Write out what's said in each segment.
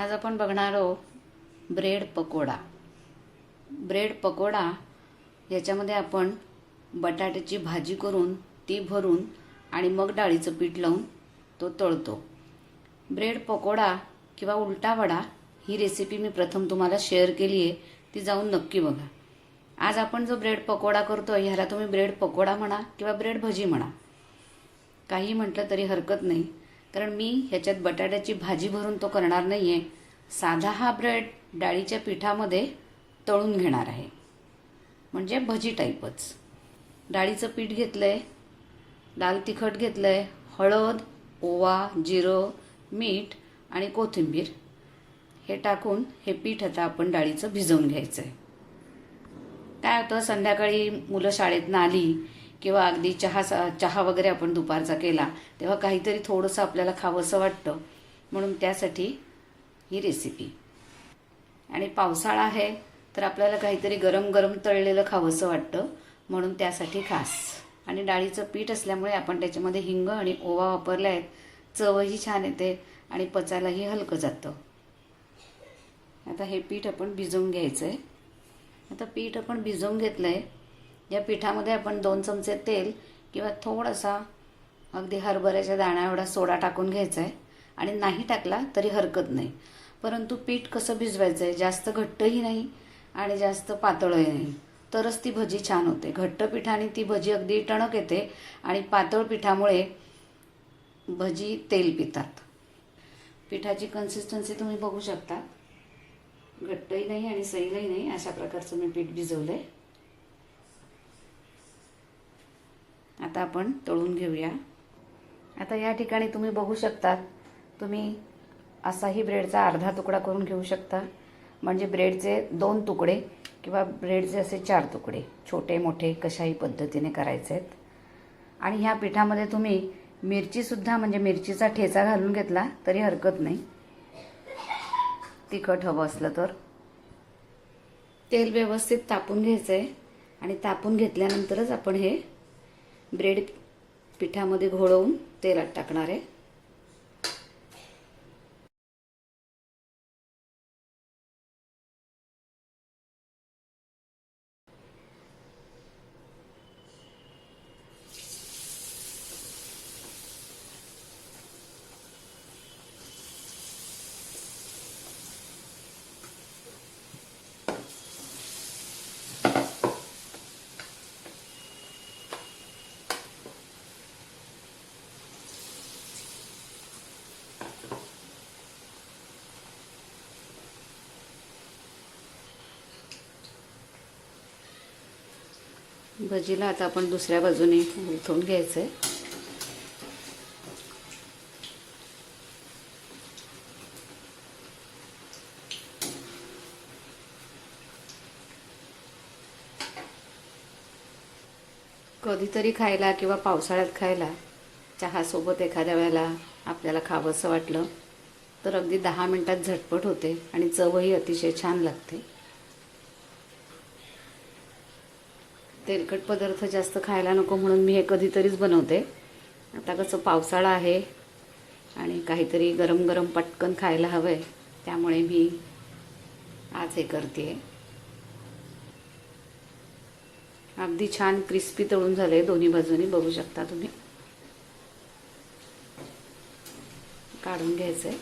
आज आपण बघणार आहोत ब्रेड पकोडा. ब्रेड पकोडा याच्यामध्ये आपण बटाट्याची भाजी करून ती भरून आणि मग डाळीचं पीठ लावून तो तळतो. ब्रेड पकोडा किंवा उलटा वडा ही रेसिपी मी प्रथम तुम्हाला शेअर केली आहे ती जाऊन नक्की बघा. आज आपण जो ब्रेड पकोडा करतो ह्याला तुम्ही ब्रेड पकोडा म्हणा किंवा ब्रेड भजी म्हणा. काही म्हटलं तरी हरकत नाही. कारण मी ह्याच्यात बटाट्याची भाजी भरून तो करणार नाही आहे साधा हा ब्रेड डाळीच्या पिठामध्ये तळून घेणार आहे. म्हणजे भजी टाईपच. डाळीचं पीठ घेतलं आहे लाल तिखट घेतलं आहे हळद ओवा जिरं मीठ आणि कोथिंबीर हे टाकून हे पीठ आता आपण डाळीचं भिजवून घ्यायचं आहे काय होतं संध्याकाळी मुलं शाळेतनं आली किंवा अगदी चहा चहा वगैरे आपण दुपारचा केला तेव्हा काहीतरी थोडंसं आपल्याला खावंसं वाटतं. म्हणून त्यासाठी ही रेसिपी आणि पावसाळा आहे तर आपल्याला काहीतरी गरम गरम तळलेलं खावंसं वाटतं म्हणून त्यासाठी खास. आणि डाळीचं पीठ असल्यामुळे आपण त्याच्यामध्ये हिंग आणि ओवा वापरला आहेत चवही छान येते आणि पचायलाही हलकं जातं. आता हे पीठ आपण भिजवून घ्यायचं आहे आता पीठ आपण भिजवून घेतलं आहे या पिठामध्ये आपण दोन चमचे तेल किंवा थोडासा अगदी हरभऱ्याच्या दाण्या एवढा सोडा टाकून घ्यायचा आहे आणि नाही टाकला तरी हरकत नाही. परंतु पीठ कसं भिजवायचं आहे जास्त घट्टही नाही आणि जास्त पातळही नाही. तरच ती भजी छान होते. घट्ट पिठाने ती भजी अगदी टणक येते आणि पातळ पिठामुळे भजी तेल पितात. पिठाची कन्सिस्टन्सी तुम्ही बघू शकता. घट्टही नाही आणि सैलही नाही अशा प्रकारचं मी पीठ भिजवलं आहे आता आपण तळून घेऊया. आता या ठिकाणी तुम्ही बघू शकता तुम्ही असाही ब्रेडचा अर्धा तुकडा करून घेऊ शकता. म्हणजे ब्रेडचे दोन तुकडे किंवा ब्रेडचे असे चार तुकडे छोटे मोठे कशाही पद्धतीने करायचे आहेत. आणि ह्या पिठामध्ये तुम्ही मिरचीसुद्धा म्हणजे मिरचीचा ठेचा घालून घेतला तरी हरकत नाही. तिखट हवं असलं तर. तेल व्यवस्थित तापून घ्यायचं आहे आणि तापून घेतल्यानंतरच आपण हे ब्रेड पिठामध्ये घोळवून तेलात टाकणार आहे. भजीला आता आपण दुसऱ्या बाजूने उलथून घ्यायचं आहे कधीतरी खायला किंवा पावसाळ्यात खायला चहासोबत एखाद्या वेळेला आपल्याला खावंसं वाटलं तर अगदी दहा मिनटात झटपट होते आणि चवही अतिशय छान लागते. तेलकट पदार्थ जास्त खायला नको म्हणून मी हे कधीतरीच बनवते. आता कसं पावसाळा आहे आणि काहीतरी गरम गरम पटकन खायला हवं आहे त्यामुळे मी आज हे करते. अगदी छान क्रिस्पी तळून झाले दोन्ही बाजूनी बघू शकता तुम्ही. काढून घ्यायचं आहे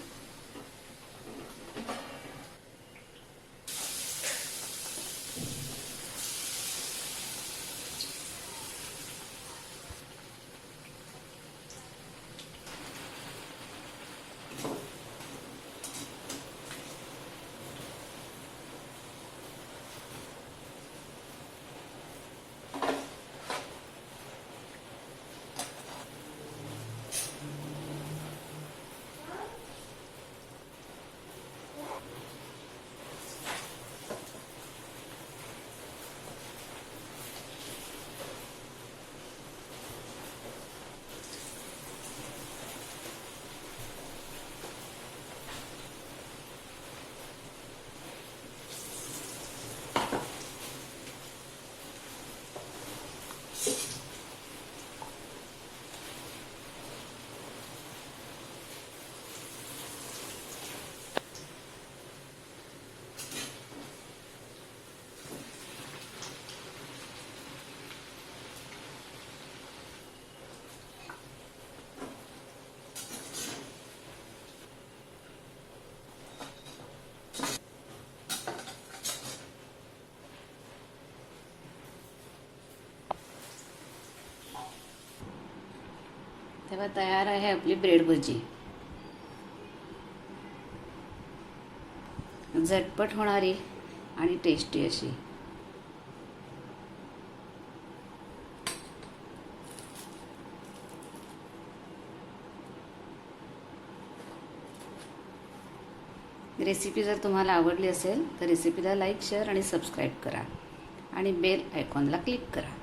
तेव्हा तयार आहे आपली ब्रेड भजी झटपट होणारी आणि टेस्टी अशी. रेसिपी जर तुम्हाला आवडली असेल तर रेसिपीला लाईक शेअर आणि सबस्क्राईब करा. आणि बेल आयकॉनला क्लिक करा.